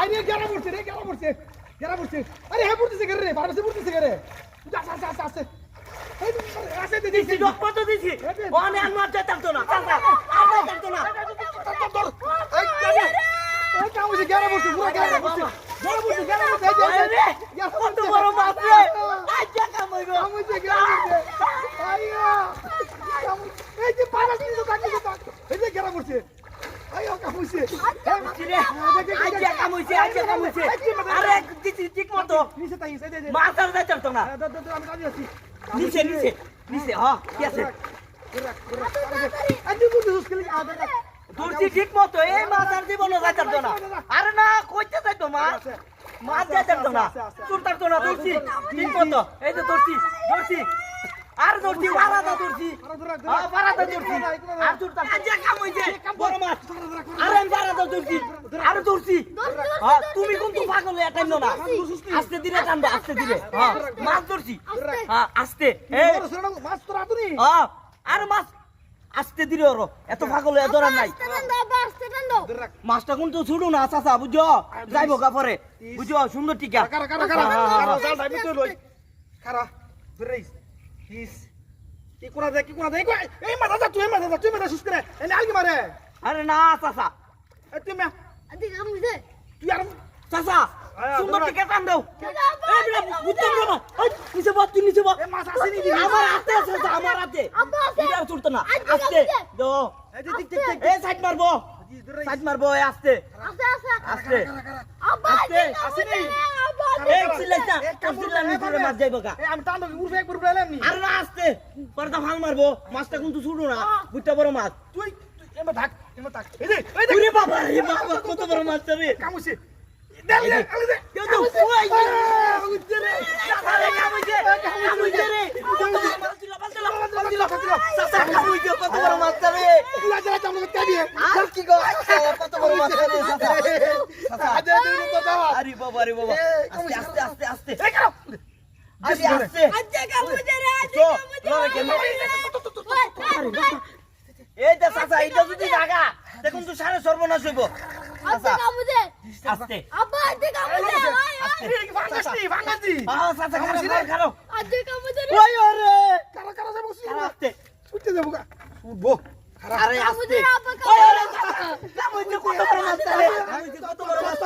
আরে গেরা পড়ছে রে গেরা পড়ছে গেরা পড়ছে আরে হে পড়তেছে গেরে রে পারবেস পড়তেছে গেরে আসে আসে আসে আসে দিছি তো না চাচা যেতাম না এই এই কামুজে গেরা পড়ছে পুরো গেরা পড়ছে গেরা পড়ছে গেরা পড়ছে এই আচ্ছা আচ্ছা আচ্ছা আরে আর তো নিচে নিচে নিচে হ্যাঁ কি আছে। ধরছি ঠিক মতো। এই মাছ আর জীবনে যাইতাম তো না। আরে না কইতে যাইতো মাছ মাছ যাইতাম তো না। চুরতাম তো না ধরছি। ঠিক মতো। এই যে ধরছি ধরছি। আর বারাদা ধরছি। হ্যাঁ আর চুরতাম আজ কাম হইছে বড় আরে আমি বারাদা ধরছি আর ধরছি হ্যাঁ তুমি কিন্তু পাগল এটা না। আস্তে ধীরে টানবা আস্তে ধীরে। হ্যাঁ মাছ ধরছি। হ্যাঁ আস্তে। এই। মাছ তোরা তুমি। হ্যাঁ আর মাছ। আস্তে ধীরে ওর। এত পাগল এত ধরার নাই। মাছটা কিন্তু ছুড়ু না চাচা বুঝছ যাইব গা পরে। বুঝছ সুন্দর টিকা। কারা ধরেইস হিস কি কোনা দে কি কোনা দে এই মাথা যা তুই মাথা যা তুই মাথা সুস করে। এনে আলগি মারে। আরে না চাচা। এই তুই আর চাচা সুন্দর। টিকা টান দাও। বুঝতে না। ওই নিচে বল তুই নিচে বল মাছ আসেনি দিবি আমার হাতে আছে আমার হাতে। আব্বা আছে। এটা ছুটতো না। আস্তে। দো। এই সাইড মারবো। সাইড মারবো এই আস্তে। আস্তে আস্তে। আসেনি? চিল্লাইছ না। তোর চিল্লা নিচে মাছ যাইব গা। এই আমি টান উড়বে একবার নি। আর না আসতে। পর্দা ফাল মারবো। মাছটা কিন্তু ছুড়ো না। বুঝতে বড় মাছ। তুই তুই এমে থাক এমে থাক এই যে এই দেখ ওরে বাবা রে বাবা কত বড় মাছ রে। কামুছে। দে দে দে আরে কাবি আর বাবা। বাবা আস্তে আস্তে আস্তে আস্তে। এই কারও আরে আস্তে। তো লরে কেন এই যে চাচা এটা যদি জায়গা দেখুন তো সাড়ে সর্বনাশ হইব আস্তে ভাঙাসনি ভাঙাসনি চাচা কামুজে ওই ওরে কারা কারা যাব খারাপ আস্তে উঠতে যাব গা উঠবো আরে ওই কত বড় মাছ কত বড় মাছ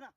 না